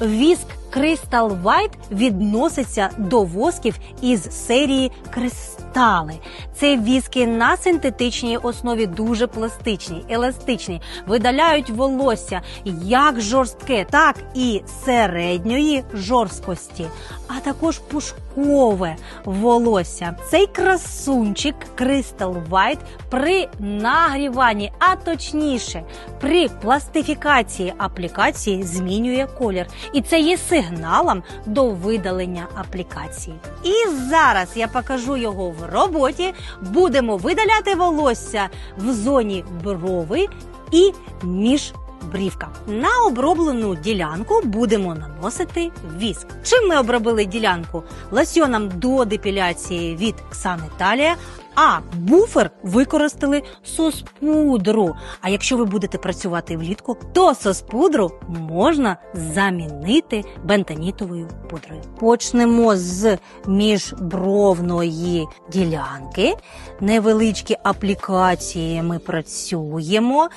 Віск Crystal White відноситься до восків із серії кристали. Це віски на синтетичній основі дуже пластичні, еластичні, видаляють волосся як жорстке, так і середньої жорсткості, а також пушкове волосся. Цей красунчик Crystal White при нагріванні, а точніше при пластифікації аплікації змінює колір. І це є сигналом до видалення аплікації. І зараз я покажу його в роботі. Будемо видаляти волосся в зоні брови і між брівка. На оброблену ділянку будемо наносити віск. Чим ми обробили ділянку? Лосьоном до депіляції від Ксанеталія, а буфер використали соспудру. А якщо ви будете працювати влітку, то соспудру можна замінити бентонітовою пудрою. Почнемо з міжбровної ділянки. Невеличкі аплікації ми працюємо.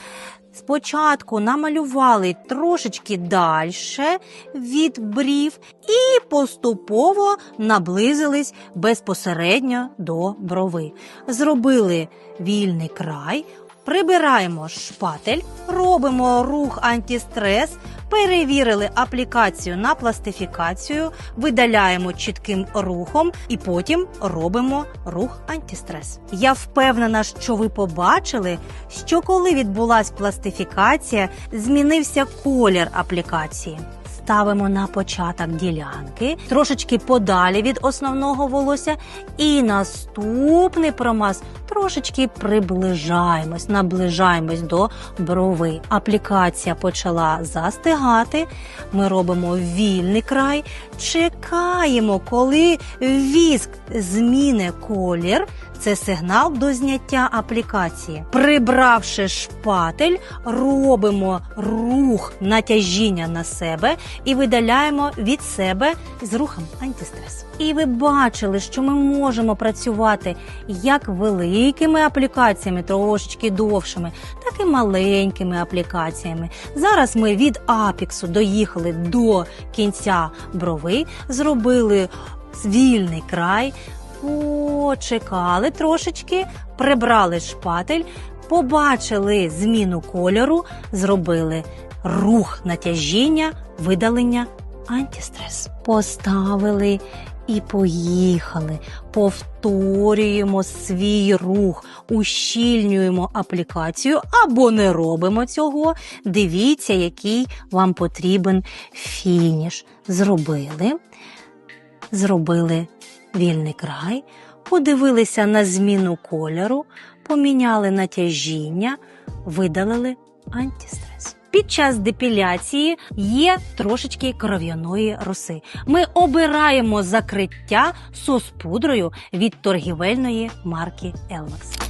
Спочатку намалювали трошечки далі від брів і поступово наблизились безпосередньо до брови. Зробили вільний край, прибираємо шпатель, робимо рух антистрес, перевірили аплікацію на пластифікацію, видаляємо чітким рухом і потім робимо рух антистрес. Я впевнена, що ви побачили, що коли відбулась пластифікація, змінився колір аплікації. Ставимо на початок ділянки, трошечки подалі від основного волосся, і наступний промаз трошечки приближаємось, наближаємось до брови. Аплікація почала застигати. Ми робимо вільний край, чекаємо, коли віск зміни колір. Це сигнал до зняття аплікації. Прибравши шпатель, робимо рух натяжіння на себе і видаляємо від себе з рухом антистрес. І ви бачили, що ми можемо працювати як великими аплікаціями, трошечки довшими, так і маленькими аплікаціями. Зараз ми від апіксу доїхали до кінця брови, зробили вільний край. Почекали трошечки, прибрали шпатель, побачили зміну кольору, зробили рух натяжіння, видалення антистрес. Поставили і поїхали. Повторюємо свій рух, ущільнюємо аплікацію або не робимо цього. Дивіться, який вам потрібен фініш. Зробили, зробили вільний край, подивилися на зміну кольору, поміняли натяжіння, видалили антистрес. Під час депіляції є трошечки кров'яної роси. Ми обираємо закриття соспудрою від торгівельної марки Elmax.